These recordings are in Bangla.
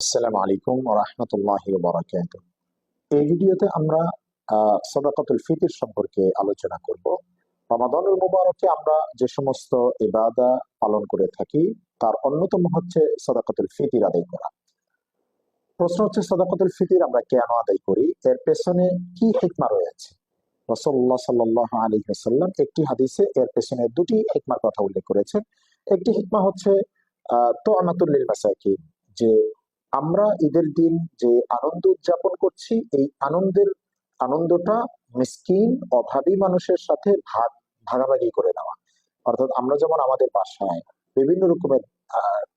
আসসালামু আলাইকুম রহমতুল্লাহ বারাকাত এই ভিডিওতে আমরা সাদাকাতুল ফিতির সম্পর্কে আলোচনা করব। রমাদানুল মুবারকে আমরা যে সমস্ত ইবাদা পালন করে থাকি, তার অন্যতম হচ্ছে সাদাকাতুল ফিতির আদায় করা। প্রশ্ন হচ্ছে, সাদাকাতুল ফিতির আমরা কেন আদায় করি? এর পেছনে কি হিকমা রয়েছে? রসল্লাহ সাল্লাহ আলী হাসাল্লাম একটি হাদিসে এর পেছনে দুটি হিকমার কথা উল্লেখ করেছেন। একটি হিকমা হচ্ছে তো আমাতুল্লিল মাসাকিন, যে আমরা ঈদের দিন যে আনন্দ উদযাপন করছি, এই আনন্দের, আনন্দটা মিসকিন, অভাবী মানুষের সাথে ভাগ, ভাগাভাগি করে নেওয়া। অর্থাৎ আমরা যেমন আমাদের বাসায় বিভিন্ন রকমের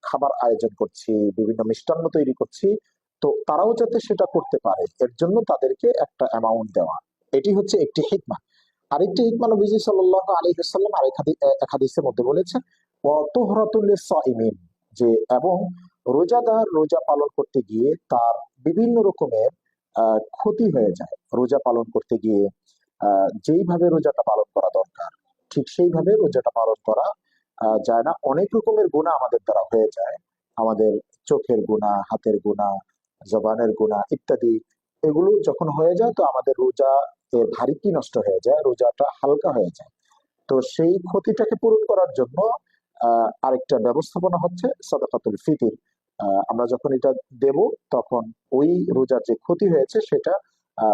খাবার আয়োজন করছি, বিভিন্ন মিষ্টান্ন তৈরি করছি, তো তারাও যাতে সেটা করতে পারে, এর জন্য তাদেরকে একটা অ্যামাউন্ট দেওয়া। এটি হচ্ছে একটি হিকমা। আরেকটি হিকমা নবীজি সাল্লাহ আলী সাল্লাম আরেক হাদি- হাদিসের মধ্যে বলেছেন ওয়াতুহরাতুল্লিস সাইমিন যে, এবং রোজাদার রোজা পালন করতে গিয়ে তার বিভিন্ন রকমের ক্ষতি হয়ে যায়। রোজা পালন করতে গিয়ে যেইভাবে রোজাটা পালন করা দরকার, ঠিক সেইভাবে রোজাটা পালন করা যায় না। অনেক রকমের গুণা আমাদের দ্বারা হয়ে যায়। আমাদের চোখের গুণা হাতের গুণা জবানের গুণা ইত্যাদি এগুলো যখন হয়ে যায় তো আমাদের রোজা এর কি নষ্ট হয়ে যায়, রোজাটা হালকা হয়ে যায়। তো সেই ক্ষতিটাকে পূরণ করার জন্য আরেকটা ব্যবস্থাপনা হচ্ছে সাদাকাতুল ফিতির। আমরা যখন এটা দেব, তখন ওই রোজার যে ক্ষতি হয়েছে, সেটা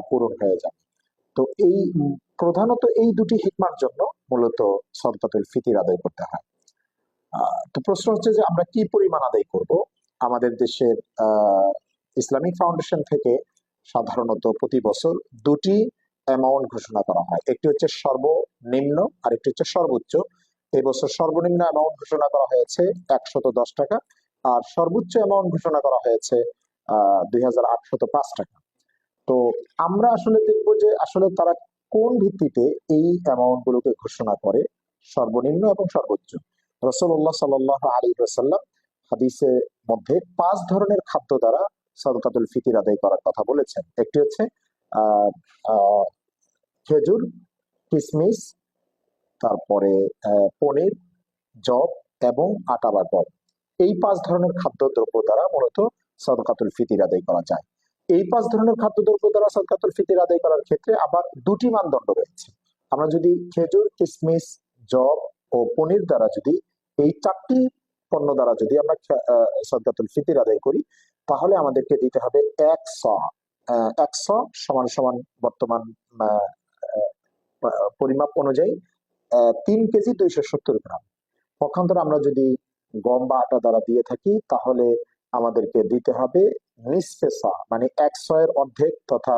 পূরণ হয়ে যাবে। তো এই প্রধানত এই দুটি হিকমার জন্য মূলত সদকাতুল ফিতির আদায় করতে হয়। তো প্রশ্ন হচ্ছে যে আমরা কি পরিমাণ আদায় করব? আমাদের দেশের ইসলামিক ফাউন্ডেশন থেকে সাধারণত প্রতি বছর দুটি অ্যামাউন্ট ঘোষণা করা হয়। একটি হচ্ছে সর্বনিম্ন আর একটি হচ্ছে সর্বোচ্চ। এবছর সর্বনিম্ন অ্যামাউন্ট ঘোষণা করা হয়েছে একশত দশ টাকা। আর সর্বোচ্চ অ্যামাউন্ট ঘোষণা করা হয়েছে, আহ, দুই টাকা। তো আমরা আসলে দেখব যে আসলে তারা কোন ভিত্তিতে এই অ্যামাউন্ট গুলোকে ঘোষণা করে, সর্বনিম্ন এবং সর্বোচ্চ। রসল্লাহ সাল্লাহ আলী রসাল্লাম হাদিসের মধ্যে পাঁচ ধরনের খাদ্য দ্বারা সদকাতুল ফিতির আদায় করার কথা বলেছেন। একটি হচ্ছে খেজুর কিশমিশ তারপরে পনির জব এবং আটা বা এই পাঁচ ধরনের খাদ্যদ্রব্য দ্বারা মূলত সদকাতুল ফিতির আদায় করা যায়। এই পাঁচ ধরনের খাদ্যদ্রব্য দ্বারা সদকাতুল ফিতির আদায় করার ক্ষেত্রে আবার দুটি মানদণ্ড রয়েছে। আমরা যদি খেজুর কিশমিশ জব ও পনির দ্বারা যদি এই চারটি পণ্য দ্বারা যদি আমরা সদকাতুল ফিতির আদায় করি, তাহলে আমাদেরকে দিতে হবে এক শ এক শ সমান সমান বর্তমান পরিমাপ অনুযায়ী তিন কেজি দুইশো সত্তর গ্রাম। পক্ষান্তরে আমরা যদি গম বা আটা দ্বারা দিয়ে থাকি, তাহলে আমাদেরকে দিতে হবে নিঃশেষা মানে একশো এর অর্ধেক তথা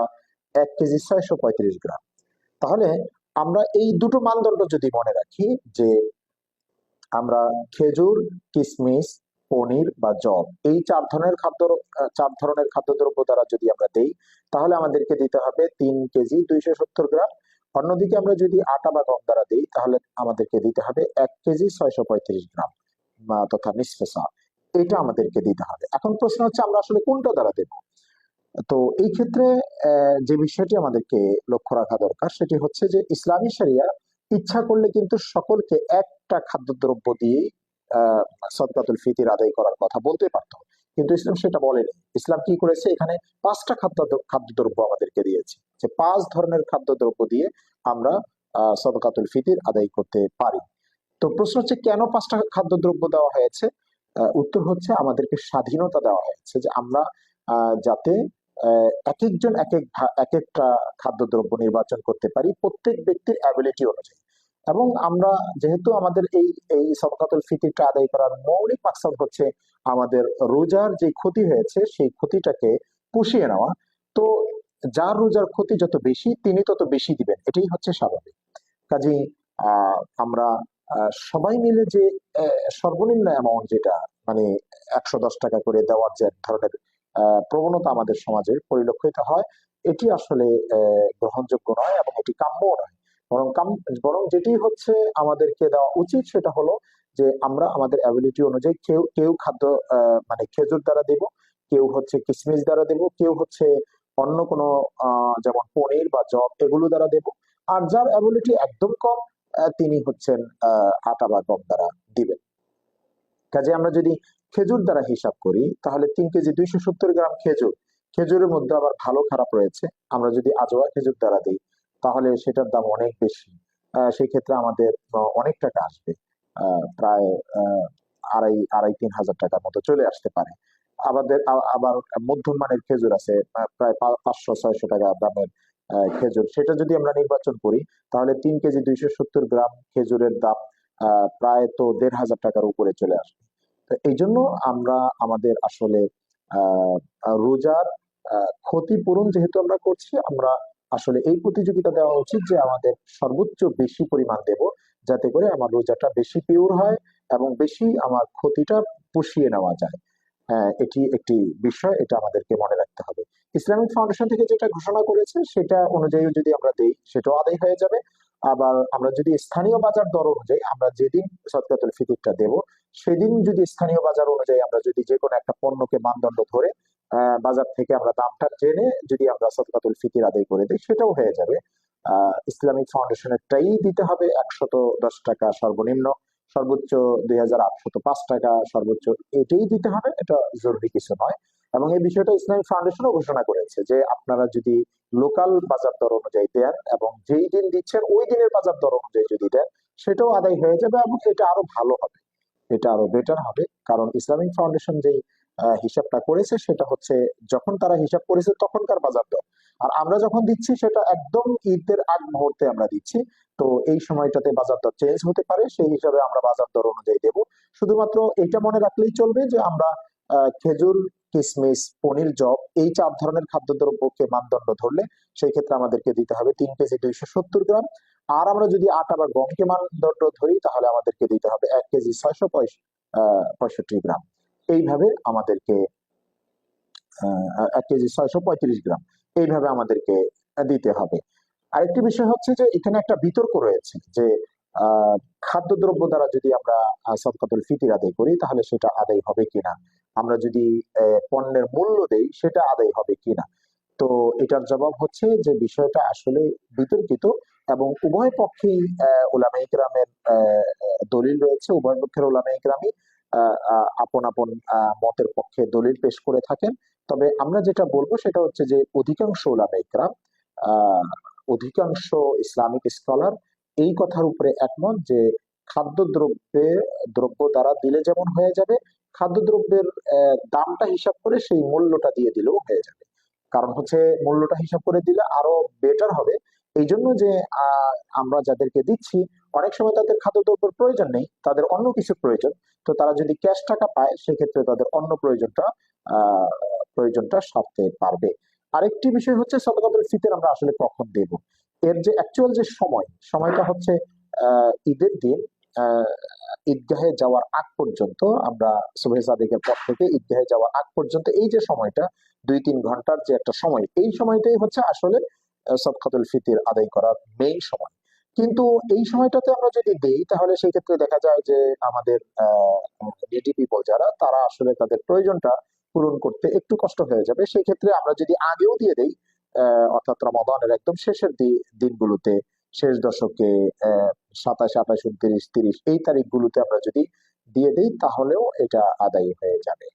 এক কেজি ছয়শো পঁয়ত্রিশ গ্রাম। তাহলে আমরা এই দুটো মানদণ্ড যদি মনে রাখি, যে আমরা খেজুর কিশমিশ পনির বা জব, এই চার ধরনের খাদ্য, চার ধরনের খাদ্যদ্রব্য দ্বারা যদি আমরা দেই, তাহলে আমাদেরকে দিতে হবে তিন কেজি দুইশো সত্তর গ্রাম। অন্যদিকে আমরা যদি আটা বা গম দ্বারা দিই, তাহলে আমাদেরকে দিতে হবে এক কেজি ছয়শো পঁয়ত্রিশ গ্রাম। তথা নিষ্পেষা এটা আমাদেরকে দিতে হবে। এখন প্রশ্ন হচ্ছে, আমরা আসলে কোনটা দ্বারা দেব? তো এই ক্ষেত্রে যে বিষয়টি আমাদেরকে লক্ষ্য রাখা দরকার, সেটি হচ্ছে যে ইসলামী শরিয়া ইচ্ছা করলে কিন্তু সকলকে একটা খাদ্যদ্রব্য দিয়ে সদকাতুল ফিতির আদায় করার কথা বলতে পারতো। কিন্তু ইসলাম সেটা বলেনি। ইসলাম কি করেছে? এখানে পাঁচটা খাদ্য, খাদ্যদ্রব্য আমাদেরকে দিয়েছে। যে পাঁচ ধরনের খাদ্যদ্রব্য দিয়ে আমরা সদকাতুল ফিতির আদায় করতে পারি। তো প্রশ্ন হচ্ছে, কেন পাঁচটা খাদ্যদ্রব্য দেওয়া হয়েছে? উত্তর হচ্ছে আমাদেরকে স্বাধীনতা দেওয়া হয়েছে যে আমরা যাতে এক একজন এক এক এক একটা খাদ্যদ্রব্য নির্বাচন করতে পারি প্রত্যেক ব্যক্তির অ্যাবিলিটি অনুযায়ী। এবং আমরা যেহেতু আমাদের এই এই সদকাতুল ফিতিরটা আদায় করার মৌলিক মাকসাদ হচ্ছে আমাদের রোজার যে ক্ষতি হয়েছে, সেই ক্ষতিটাকে পুষিয়ে নেওয়া। তো যার রোজার ক্ষতি যত বেশি, তিনি তত বেশি দিবেন। এটাই হচ্ছে স্বাভাবিক। কাজেই আমরা সবাই মিলে যে সর্বনিম্ন অ্যামাউন্ট যেটা মানে একশো দশ টাকা করে দেওয়ার যে এক ধরনের প্রবণতা আমাদের সমাজে পরিলক্ষিত হয়, এটি আসলে গ্রহণযোগ্য নয় এবং এটি কাম্য নয়। বরং কাম, বরং যেটি হচ্ছে আমাদেরকে দেওয়া উচিত সেটা হলো যে, আমরা আমাদের অ্যাবিলিটি অনুযায়ী কেউ কেউ খাদ্য মানে খেজুর দ্বারা দেব, কেউ হচ্ছে কিশমিশ দ্বারা দেব, কেউ হচ্ছে অন্য কোনো যেমন পনির বা জব এগুলো দ্বারা দেব। আর যার অ্যাবিলিটি একদম কম তিনি হচ্ছেন আটা বা গম দ্বারা দিবেন। কাজে আমরা যদি খেজুর দ্বারা হিসাব করি তাহলে তিন কেজি দুইশো সত্তর গ্রাম খেজুর খেজুরের মধ্যে আবার ভালো খারাপ রয়েছে। আমরা যদি আজোয়া খেজুর দ্বারা দিই তাহলে সেটার দাম অনেক বেশি। সেই ক্ষেত্রে আমাদের অনেক টাকা আসবে। প্রায় আড়াই আড়াই তিন হাজার টাকার মতো চলে আসতে পারে। আমাদের আবার মধ্যম মানের খেজুর আছে প্রায় পাঁচশো ছয়শো টাকা দামের আহ, খেজুর। সেটা যদি আমরা নির্বাচন করি, তাহলে তিন কেজি দুইশো সত্তর গ্রাম খেজুরের দাম প্রায় তো দেড় হাজার টাকার উপরে চলে আসবে। তো এই জন্য আমরা আমাদের আসলে রোজার ক্ষতিপূরণ যেহেতু আমরা করছি, আমরা আসলে এই প্রতিযোগিতা দেওয়া উচিত যে আমাদের সর্বোচ্চ বেশি পরিমাণ দেব, যাতে করে আমার রোজাটা বেশি পিওর হয় এবং বেশি আমার ক্ষতিটা পুষিয়ে নেওয়া যায়। হ্যাঁ এটি একটি বিষয়, এটা আমাদেরকে মনে রাখতে হবে। ইসলামিক ফাউন্ডেশন থেকে যেটা ঘোষণা করেছে, সেটা অনুযায়ী যদি আমরা দেই, সেটাও আদায় হয়ে যাবে। আবার আমরা যদি স্থানীয় বাজার দর অনুযায়ী আমরা যেদিন সদকাতুল ফিতিরটা দেব, সেদিন যদি স্থানীয় বাজার অনুযায়ী আমরা যদি যে কোনো একটা পণ্যকে মানদণ্ড ধরে বাজার থেকে আমরা দামটা জেনে যদি আমরা সদকাতুল ফিতির আদায় করে দিই, সেটাও হয়ে যাবে। ইসলামিক ফাউন্ডেশনেরটাই দিতে হবে একশত দশ টাকা সর্বনিম্ন, সর্বোচ্চ দুই হাজার আটশত পাঁচ টাকা সর্বোচ্চ, এটাই দিতে হবে। এটা জরুরি কিছু নয়। এবং এই বিষয়টা ইসলামিক ফাউন্ডেশনও ঘোষণা করেছে যে আপনারা যদি লোকাল বাজার দর অনুযায়ী দেন এবং যেই দিন দিচ্ছেন, ওই দিনের বাজার দর অনুযায়ী যদি দেন, সেটাও আদায় হয়ে যাবে এবং এটা আরও ভালো হবে। এটা আরও বেটার হবে। কারণ ইসলামিক ফাউন্ডেশন যেই হিসাবটা করেছে সেটা হচ্ছে যখন তারা হিসাব করেছে তখনকার বাজার দর। আর আমরা যখন দিচ্ছি সেটা একদম ঈদের আগ মুহূর্তে আমরা দিচ্ছি। তো এই সময়টাতে বাজার দর চেঞ্জ হতে পারে, সেই হিসাবে আমরা বাজার দর অনুযায়ী দেব। শুধুমাত্র এটা মনে রাখলেই চলবে যে আমরা খেজুর কিশমিশ পনির জব এই চার ধরনের খাদ্যদ্রব্যকে মানদণ্ড ধরলে সেই ক্ষেত্রে আমাদেরকে দিতে হবে তিন কেজি দুইশো সত্তর গ্রাম। আর আমরা যদি আটা বা গমকে মানদণ্ড ধরি, তাহলে আমাদেরকে দিতে হবে এক কেজি ছয়শো পঁয়ষট্টি গ্রাম। এইভাবে আমাদেরকে এক কেজি ছয়শো পঁয়ত্রিশ গ্রাম এইভাবে আমাদেরকে দিতে হবে। আরেকটি বিষয় হচ্ছে যে, এখানে একটা বিতর্ক রয়েছে যে খাদ্যদ্রব্য দ্বারা যদি আমরা সদকাতুল ফিতির আদায় করি, তাহলে সেটা আদায় হবে কিনা? আমরা যদি পণ্যের মূল্য দেই, সেটা আদায় হবে কিনা? তো এটার জবাব হচ্ছে যে বিষয়টা আসলে বিতর্কিত এবং উভয় পক্ষেই ওলামা ইকরামের দলিল রয়েছে। উভয় পক্ষের ওলামা ইকরামই আপন আপন মতের পক্ষে দলিল পেশ করে থাকেন। তবে আমরা যেটা বলব সেটা হচ্ছে যে অধিকাংশ ওলামা ইকরাম অধিকাংশ ইসলামিক স্কলার এই কথার উপরে একমত যে খাদ্যদ্রব্যে দ্রব্য দ্বারা দিলে যেমন হয়ে যাবে খাদ্যদ্রব্যের দামটা হিসাব করে সেই মূল্যটা দিয়ে দিলেও হয়ে যাবে। কারণ হচ্ছে মূল্যটা হিসাব করে দিলে আরও বেটার হবে। এই জন্য যে আমরা যাদেরকে দিচ্ছি, অনেক সময় তাদের খাদ্যদ্রব্যের প্রয়োজন নেই, তাদের অন্য কিছু প্রয়োজন। তো তারা যদি ক্যাশ টাকা পায়, সেক্ষেত্রে তাদের অন্য প্রয়োজনটা প্রয়োজনটা সারতে পারবে। আরেকটি বিষয় হচ্ছে সদকাতুল ফিতর আমরা আসলে কখন দেব? এর যে অ্যাকচুয়াল যে সময়, সময়টা হচ্ছে ঈদের দিন ঈদগাহে যাওয়ার আগ পর্যন্ত আমরা সুবহে সাদিকের পর থেকে ঈদগাহে যাওয়ার আগ পর্যন্ত এই যে সময়টা, দুই তিন ঘণ্টার যে একটা সময়, এই সময়টাই হচ্ছে আসলে সদকাতুল ফিতির আদায় করার মেইন সময়। কিন্তু এই সময়টাতে আমরা যদি দেই, তাহলে সেই ক্ষেত্রে দেখা যায় যে আমাদের যারা, তারা আসলে তাদের প্রয়োজনটা পূরণ করতে একটু কষ্ট হয়ে যাবে। সেই ক্ষেত্রে আমরা যদি আগেও দিয়ে দেই অর্থাৎ রমাদানের একদম শেষের দিনগুলোতে শেষ দশকে সাতাশ, আঠাশ, উনত্রিশ, তিরিশ এই তারিখগুলোতে আমরা যদি দিয়ে দিই, তাহলেও এটা আদায় হয়ে যাবে।